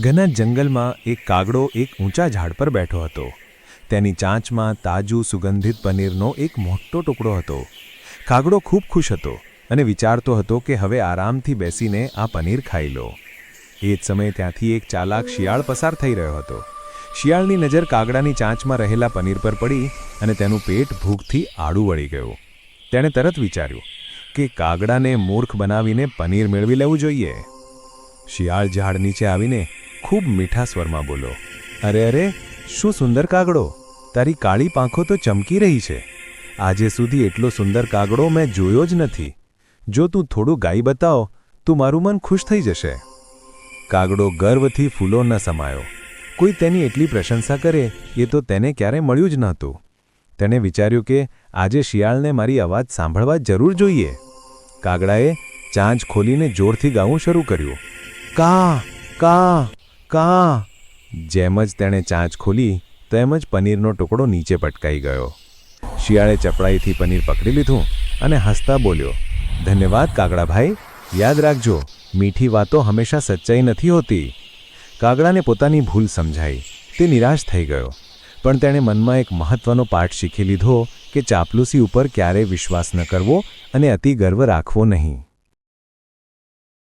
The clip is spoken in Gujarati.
ઘના જંગલમાં એક કાગડો એક ઊંચા ઝાડ પર બેઠો હતો. તેની ચાંચમાં તાજું સુગંધિત પનીરનો એક મોટો ટુકડો હતો. કાગડો ખૂબ ખુશ હતો અને વિચારતો હતો કે હવે આરામથી બેસીને આ પનીર ખાઈ લો. એ જ સમયે ત્યાંથી એક ચાલાક શિયાળ પસાર થઈ રહ્યો હતો. શિયાળની નજર કાગડાની ચાંચમાં રહેલા પનીર પર પડી અને તેનું પેટ ભૂખથી આડું વળી ગયું. તેણે તરત વિચાર્યું કે કાગડાને મૂર્ખ બનાવીને પનીર મેળવી લેવું જોઈએ. શિયાળ ઝાડ નીચે આવીને ખૂબ મીઠા સ્વરમાં બોલો. અરે અરે, શું સુંદર કાગડો? તારી કાળી પાંખો તો ચમકી રહી છે. આજે સુધી એટલો સુંદર કાગડો મેં જોયો જ નથી. જો તું થોડું ગાઈ બતાવ, તું મારું મન ખુશ થઈ જશે. કાગડો ગર્વથી ફૂલો ન સમાયો. કોઈ તેની એટલી પ્રશંસા કરે, એ તો તેને ક્યારે મળ્યું જ નહોતું તેણે વિચાર્યું કે આજે શિયાળને મારી અવાજ સાંભળવા જરૂર જોઈએ. કાગડાએ ચાંચ ખોલીને જોરથી ગાવું શરૂ કર્યું. કા કા કા? જેમ જ તેણે ચાંચ ખોલી, તેમ જ પનીરનો ટુકડો નીચે પટકાઈ ગયો. શિયાળે ચપડાઈથી પનીર પકડી લીધું અને હસતા બોલ્યો, ધન્યવાદ કાગડાભાઈ, યાદ રાખજો, મીઠી વાતો હંમેશા સચ્ચાઈ નથી હોતી. કાગડાને પોતાની ભૂલ સમજાઈ, તે નિરાશ થઈ ગયો. પણ તેણે મનમાં એક મહત્વનો પાઠ શીખી લીધો કે ચાપલુસી ઉપર ક્યારેય વિશ્વાસ ન કરવો અને અતિ ગર્વ રાખવો નહીં.